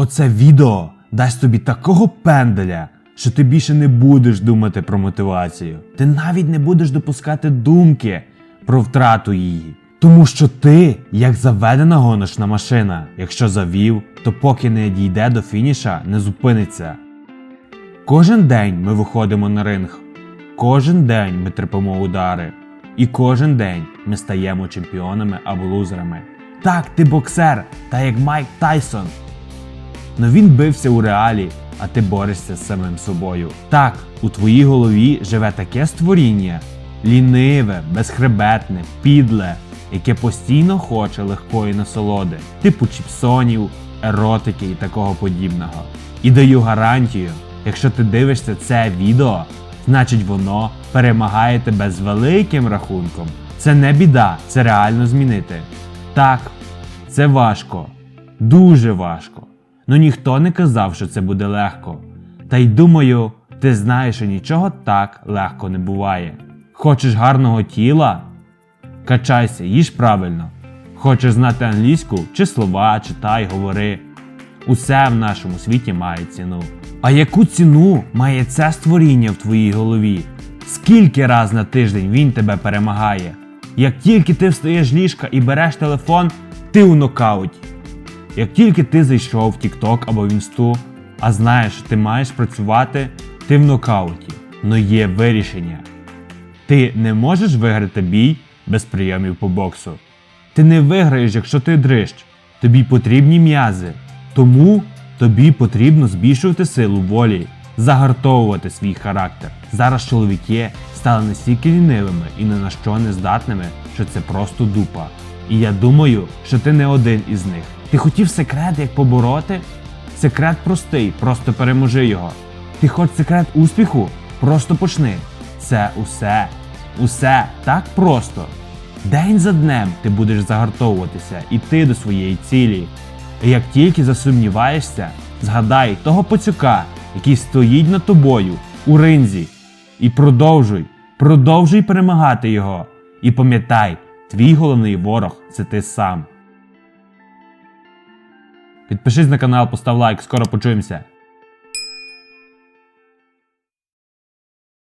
Оце відео дасть тобі такого пенделя, що ти більше не будеш думати про мотивацію. Ти навіть не будеш допускати думки про втрату її. Тому що ти, як заведена гоночна машина, якщо завів, то поки не дійде до фініша, не зупиниться. Кожен день ми виходимо на ринг. Кожен день ми терпимо удари. І кожен день ми стаємо чемпіонами або лузерами. Так, ти боксер, та як Майк Тайсон. Но він бився у реалі, а ти борешся з самим собою. Так, у твоїй голові живе таке створіння ліниве, безхребетне, підле, яке постійно хоче легкої насолоди, типу чіпсонів, еротики і такого подібного. І даю гарантію, якщо ти дивишся це відео, значить воно перемагає тебе з великим рахунком. Це не біда, це реально змінити. Так, це важко, дуже важко. Ну ніхто не казав, що це буде легко. Та й думаю, ти знаєш, що нічого так легко не буває. Хочеш гарного тіла? Качайся, їж правильно. Хочеш знати англійську чи слова, читай, говори. Усе в нашому світі має ціну. А яку ціну має це створіння в твоїй голові? Скільки раз на тиждень він тебе перемагає? Як тільки ти встаєш ліжка і береш телефон, ти у нокауті. Як тільки ти зайшов в TikTok або в інсту, а знаєш, що ти маєш працювати, ти в нокауті. Но є вирішення. Ти не можеш виграти бій без прийомів по боксу. Ти не виграєш, якщо ти дрищ. Тобі потрібні м'язи. Тому тобі потрібно збільшувати силу волі, загартовувати свій характер. Зараз чоловіки стали настільки лінивими і ні на що не здатними, що це просто дупа. І я думаю, що ти не один із них. Ти хотів секрет, як побороти? Секрет простий, просто переможи його. Ти хочеш секрет успіху? Просто почни. Це усе. Усе так просто. День за днем ти будеш загартовуватися, іти до своєї цілі. І як тільки засумніваєшся, згадай того пацюка, який стоїть над тобою у ринзі, і продовжуй, продовжуй перемагати його. І пам'ятай, твій головний ворог це ти сам. Підпишись на канал, постав лайк, скоро почуємося.